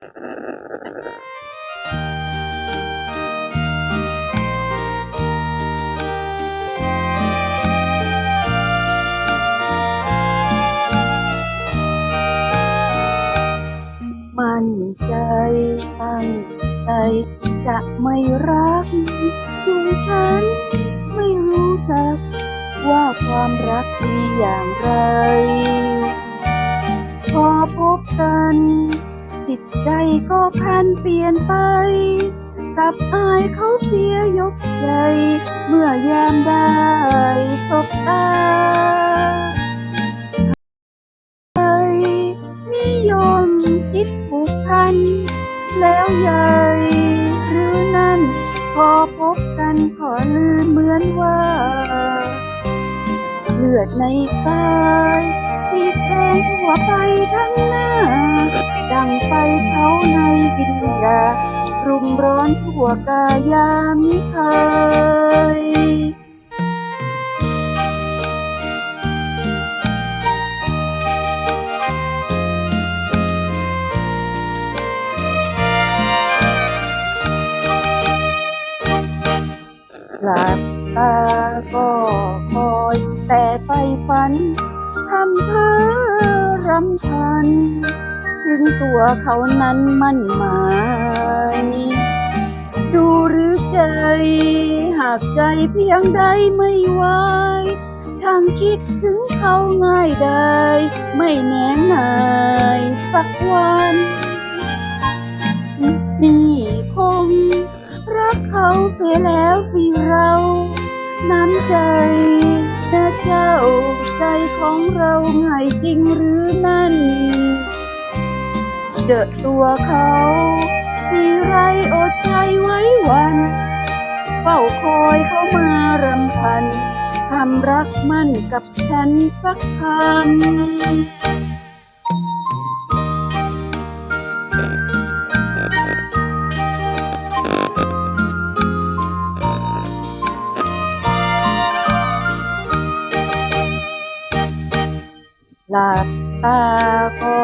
มั่นใจตั้งใจจะไม่รักดูฉันไม่รู้จักว่าความรักดีอย่างไร พอพบกัน จิตใจก็พันเปลี่ยนไป กับอายเขาเสียยกใหญ่ เมื่อยามได้สบตาเคยนิยมคิดผูกพัน แล้วใหญ่หรือนั่น พอพบกันขอลืมเหมือนว่าเลือดในกายที่แทงทั่วไปทั้งหน้า รุมร้อนทั่วกายามิเคยหลับตาก็คอยแต่ไฟฝันทำเพ้อรำพัน ถึงตัวเขานั้นมั่นหมาย หากใจเพียงใดไม่ไหวช่างคิดถึงเขาง่ายได้ ไม่แน่นายสักวัน นี่คง รักเขาเสียแล้วสิเรา น้ำใจนะเจ้าใจของเราง่ายจริงหรือนั่น เจอตัวเขาทีไรอดใจไว้วัน ฝ้าคอยเขามารำพันทำรักมั่นกับฉันสักคำหลับตาก็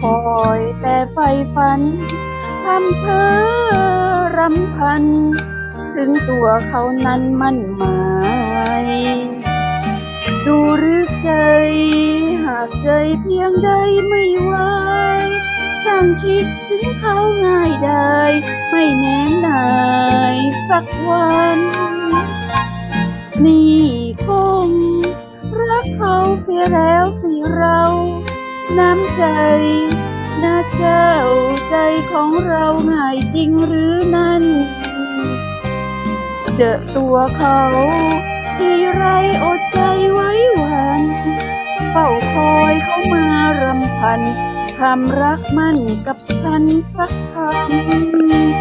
คอยแต่ไฟฝันทำเพ้อรำพัน ถึงตัวเขานั้นมั่นหมาย ดูหรือใจ หากใจเพียงใดไม่ไหวช่างคิดถึงเขาง่ายได้ ไม่แน่นายสักวัน นี่คงรักเขาเสียแล้วสิเรา น้ำใจนะเจ้าใจของเราง่ายจริงหรือนั่น เจอตัวเขา ที่ไรอดใจไว้วัน เฝ้าคอยเขามารำพันคำรักมั่นกับฉันสักคำ